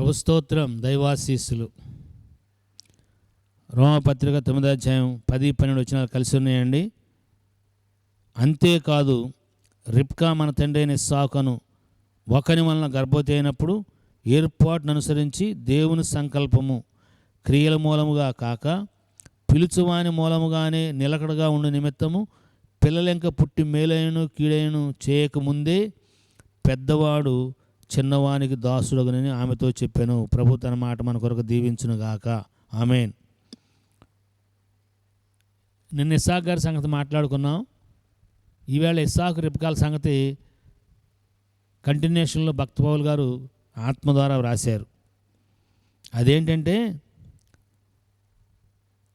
ప్రభు స్తోత్రం దైవాశీస్సులు. రోమపత్రిక తొమ్మిదో అధ్యాయం పది పన్నెండు వచ్చిన కలిసి ఉన్నాయండి. అంతేకాదు రిప్కా మన తండ్రి అయిన సాకను ఒకని వలన గర్భవతి అయినప్పుడు ఏర్పాటును అనుసరించి దేవుని సంకల్పము క్రియల మూలముగా కాక పిలుచువాని మూలముగానే నిలకడగా ఉండే నిమిత్తము పిల్లలెంక పుట్టి మేలైను కీడైను చేయకముందే పెద్దవాడు చిన్నవానికి దాసుడగునని ఆమెతో చెప్పాను. ప్రభు తన మాట మన కొరకు దీవించునుగాక ఆమెన్. నిన్న ఇస్సాక్ గారి సంగతి మాట్లాడుకున్నాం. ఈవేళ ఇస్సాక్ రిపకాల సంగతి కంటిన్యూషన్లో భక్తపౌల్ గారు ఆత్మ ద్వారా వ్రాశారు. అదేంటంటే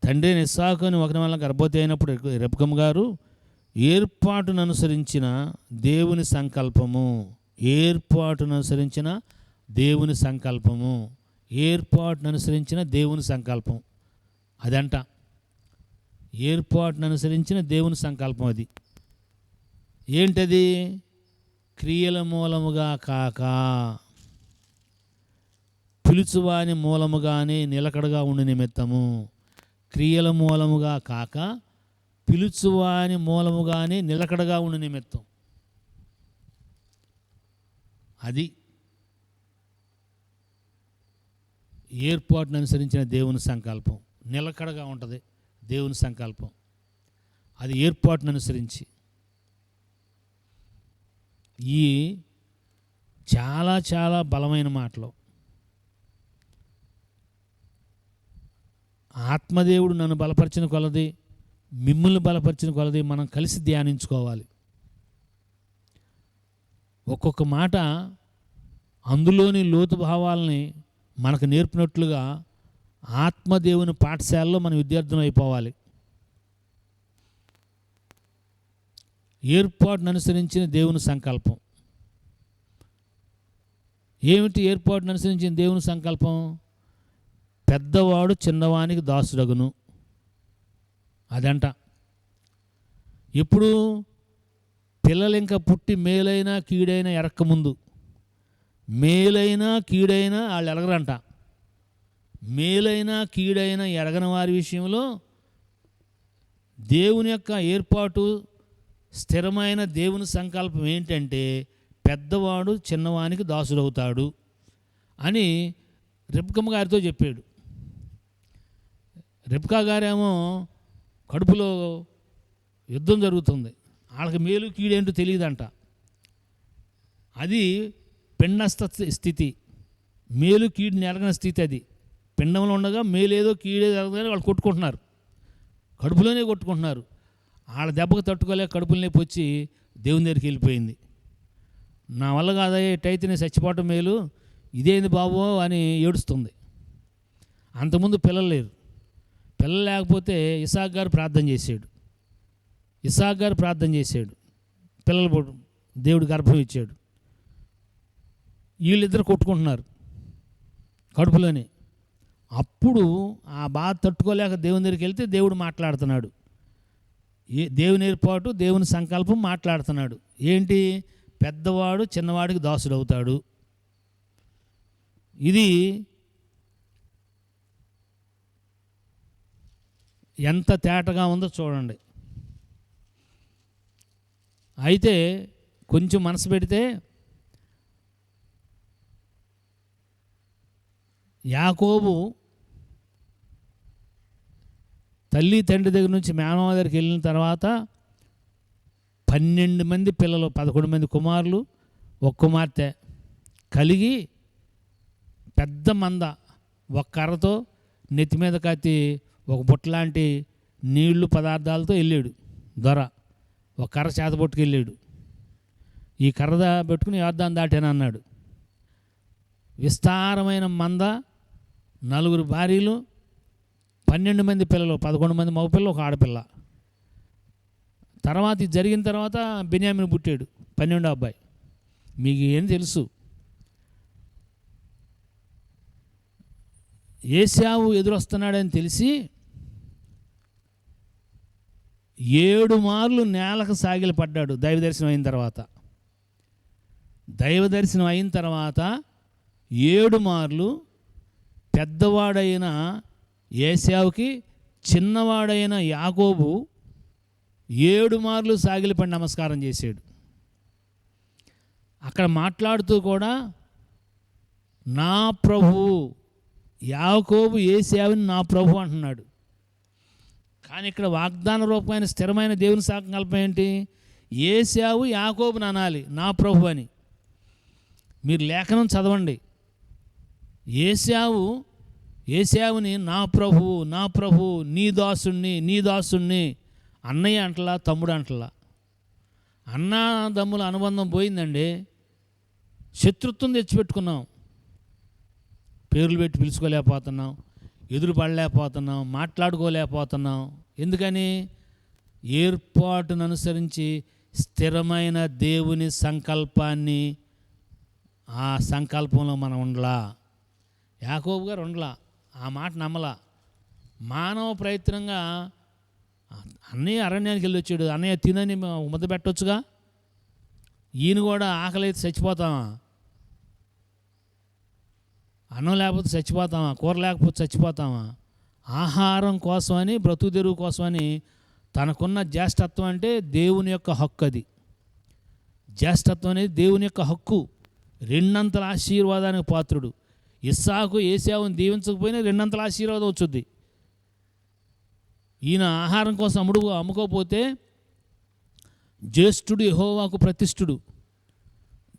తండ్రి ఇస్సాకుని ఒకరి వల్ల గర్భవతి అయినప్పుడు రెపకం గారు ఏర్పాటును అనుసరించిన దేవుని సంకల్పము. ఏర్పాటును అనుసరించిన దేవుని సంకల్పము. ఏర్పాటును అనుసరించిన దేవుని సంకల్పం. అదంట. ఏర్పాటును అనుసరించిన దేవుని సంకల్పం అది. ఏంటది? క్రియల మూలముగా కాక. పిలుచువాని మూలముగానే నిలకడగా ఉండి నిమిత్తము. క్రియల మూలముగా కాక పిలుచువాని మూలముగానే నిలకడగా ఉండి నిమిత్తం. అది ఏర్పాటును అనుసరించిన దేవుని సంకల్పం. నిలకడగా ఉంటుంది దేవుని సంకల్పం. అది ఏర్పాటును అనుసరించి ఈ చాలా చాలా బలమైన మాటలు. ఆత్మదేవుడు నన్ను బలపరిచిన కొలది మిమ్మల్ని బలపరిచిన కొలది మనం కలిసి ధ్యానించుకోవాలి. ఒక్కొక్క మాట అందులోని లోతు భావాలని మనకు నేర్పినట్లుగా ఆత్మదేవుని పాఠశాలలో మన విద్యార్థులు అయిపోవాలి. ఏర్పాటును అనుసరించిన దేవుని సంకల్పం. ఏమిటి ఏర్పాటును అనుసరించిన దేవుని సంకల్పం? పెద్దవాడు చిన్నవానికి దాసుడగును. అదంట. ఇప్పుడు పిల్లలు ఇంకా పుట్టి మేలైనా కీడైనా ఎరక్కముందు. మేలైనా కీడైనా వాళ్ళు ఎలగరంట మేలైనా కీడైనా ఎరగని వారి విషయంలో దేవుని యొక్క ఏర్పాటు స్థిరమైన దేవుని సంకల్పం ఏంటంటే పెద్దవాడు చిన్నవానికి దాసుడవుతాడు అని రిప్కమ్మ గారితో చెప్పాడు. రిప్కా గారేమో కడుపులో యుద్ధం జరుగుతుంది. వాళ్ళకి మేలు కీడేంటో తెలియదంట. అది పిండస్థ స్థితి. మేలు కీడు నెలగని స్థితి అది. పిండంలో ఉండగా మేలేదో కీడే జరగదని వాళ్ళు కొట్టుకుంటున్నారు. కడుపులోనే కొట్టుకుంటున్నారు. వాళ్ళ దెబ్బకు తట్టుకోలేక కడుపులు పొచ్చి దేవుని దగ్గరికి వెళ్ళిపోయింది. నా వల్ల కాదయ్యా ఎట్టయితే నేను చచ్చిపోవటం మేలు ఇదేంది బాబు అని ఏడుస్తుంది. అంతకుముందు పిల్లలు లేరు. పిల్లలు లేకపోతే ఇసాక్ గారు ప్రార్థన చేశాడు ఇసాక్ గారు ప్రార్థన చేశాడు. పిల్లలు పుట్టు- దేవుడు గర్భం ఇచ్చాడు. వీళ్ళిద్దరు కొట్టుకుంటున్నారు కడుపులోనే. అప్పుడు ఆ బాధ తట్టుకోలేక దేవుని దగ్గరికి వెళ్తే దేవుడు మాట్లాడుతున్నాడు. ఏ దేవుని ఏర్పాటు దేవుని సంకల్పం మాట్లాడుతున్నాడు. ఏంటి? పెద్దవాడు చిన్నవాడికి దాసుడు అవుతాడు ఇది ఎంత తేటగా ఉందో చూడండి. అయితే కొంచెం మనసు పెడితే యాకోబు తల్లి తండ్రి దగ్గర నుంచి మేనమామ దగ్గరికి వెళ్ళిన తర్వాత పన్నెండు మంది పిల్లలు పదకొండు మంది కుమారులు ఒక కుమార్తె కలిగి పెద్ద మంద ఒక కర్రతో నెత్తి మీద కత్తి ఒక బుట్టలాంటి నీళ్ళు పదార్థాలతో వెళ్ళాడు దొర. ఒక కర్ర చేత పట్టుకెళ్ళాడు. ఈ కర్ర పెట్టుకుని యోద్ధాన్ని దాటాను అన్నాడు. విస్తారమైన మంద నలుగురు భార్యలు పన్నెండు మంది పిల్లలు పదకొండు మంది మగపిల్ల ఒక ఆడపిల్ల. తర్వాత ఇది జరిగిన తర్వాత బెన్యామిన్ పుట్టాడు పన్నెండో అబ్బాయి. మీకు ఏం తెలుసు? ఏసావు ఎదురొస్తున్నాడని తెలిసి ఏడు మార్లు నేలకు సాగిలి పడ్డాడు దైవ దర్శనం అయిన తర్వాత. దైవ దర్శనం అయిన తర్వాత ఏడు మార్లు పెద్దవాడైన ఏసావుకి చిన్నవాడైన యాకోబు ఏడు మార్లు సాగిలిపడి నమస్కారం చేశాడు. అక్కడ మాట్లాడుతూ కూడా నా ప్రభువు యాకోబు ఏసావుని నా ప్రభు అంటున్నాడు. కానీ ఇక్కడ వాగ్దాన రూపమైన స్థిరమైన దేవుని సంకల్పం ఏంటి? ఏసావు యాకోబుని అనాలి నా ప్రభు అని. మీరు లేఖనం చదవండి. ఏసావు ఏసావుని నా ప్రభు నా ప్రభు నీ దాసుణ్ణి నీ దాసుణ్ణి అన్నయ్య అంటలా తమ్ముడు అంటలా. అన్నదమ్ముల అనుబంధం పోయిందండి. శత్రుత్వం తెచ్చిపెట్టుకున్నాం. పేర్లు పెట్టి పిలుచుకోలేకపోతున్నాం. ఎదురుపడలేకపోతున్నాం మాట్లాడుకోలేకపోతున్నాం. ఎందుకని? ఏర్పాటును అనుసరించి స్థిరమైన దేవుని సంకల్పాన్ని ఆ సంకల్పంలో మనం ఉండలా? యాకోబు గారు ఉండలా ఆ మాట నమ్మలా. మానవ ప్రయత్నంగా అన్నయ్య అరణ్యానికి వెళ్ళి వచ్చాడు అన్నయ్య తినని ముద్ద పెట్టొచ్చుగా? ఈయన కూడా ఆకలి అయితే చచ్చిపోతామా? అన్నం లేకపోతే చచ్చిపోతామా? కూర లేకపోతే చచ్చిపోతామా? ఆహారం కోసమని బ్రతుకు తెరువు కోసమని తనకున్న జ్యేష్ఠత్వం అంటే దేవుని యొక్క హక్కు అది. జ్యేష్ఠత్వం అనేది దేవుని యొక్క హక్కు. రెండంతల ఆశీర్వాదానికి పాత్రుడు. ఇస్సాకు ఏసావుని దీవించకపోయినా రెండంతల ఆశీర్వాదం వచ్చుద్ది. ఈయన ఆహారం కోసం అమ్ముడు అమ్ముకోపోతే జ్యేష్ఠుడు యహోవాకు ప్రతిష్ఠుడు.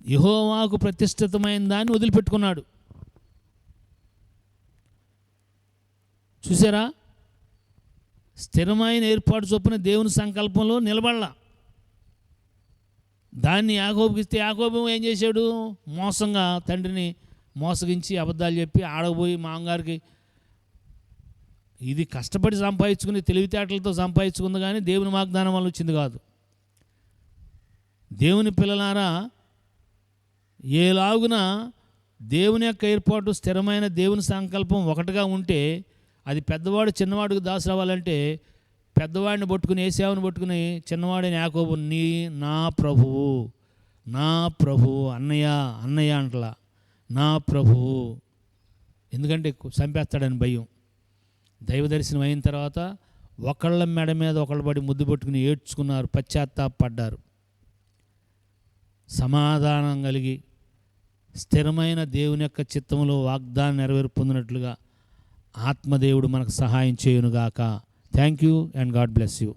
యహోవాకు ప్రతిష్ఠితమైన దాన్ని వదిలిపెట్టుకున్నాడు. చూసారా? స్థిరమైన ఏర్పాటు చొప్పున దేవుని సంకల్పంలో నిలబడలా. దాన్ని యాగోపిస్తే ఇస్తే ఏం చేశాడు? మోసంగా తండ్రిని మోసగించి అబద్ధాలు చెప్పి ఆడబోయి మామగారికి ఇది కష్టపడి సంపాదించుకుని తెలివితేటలతో సంపాదించుకుంది కానీ దేవుని వాగ్దానం వల్ల వచ్చింది కాదు. దేవుని పిల్లలారా ఏలాగున దేవుని యొక్క ఏర్పాటు స్థిరమైన దేవుని సంకల్పం ఒకటిగా ఉంటే అది పెద్దవాడు చిన్నవాడికి దాసు అవ్వాలంటే పెద్దవాడిని పట్టుకుని ఏసావుని పట్టుకుని చిన్నవాడిని యాకోబు నీ నా ప్రభువు నా ప్రభువు అన్నయ్య అన్నయ్య అంటలా. నా ప్రభువు. ఎందుకంటే చంపేస్తాడని భయం. దైవ దర్శనం అయిన తర్వాత ఒకళ్ళ మెడ మీద ఒకళ్ళ పడి ముద్దు పట్టుకుని ఏడ్చుకున్నారు పశ్చాత్తాపడ్డారు. సమాధానం కలిగి స్థిరమైన దేవుని యొక్క చిత్తంలో వాగ్దానం నెరవేరు పొందినట్లుగా ఆత్మదేవుడు మనకు సహాయం చేయునుగాక. Thank you and God bless you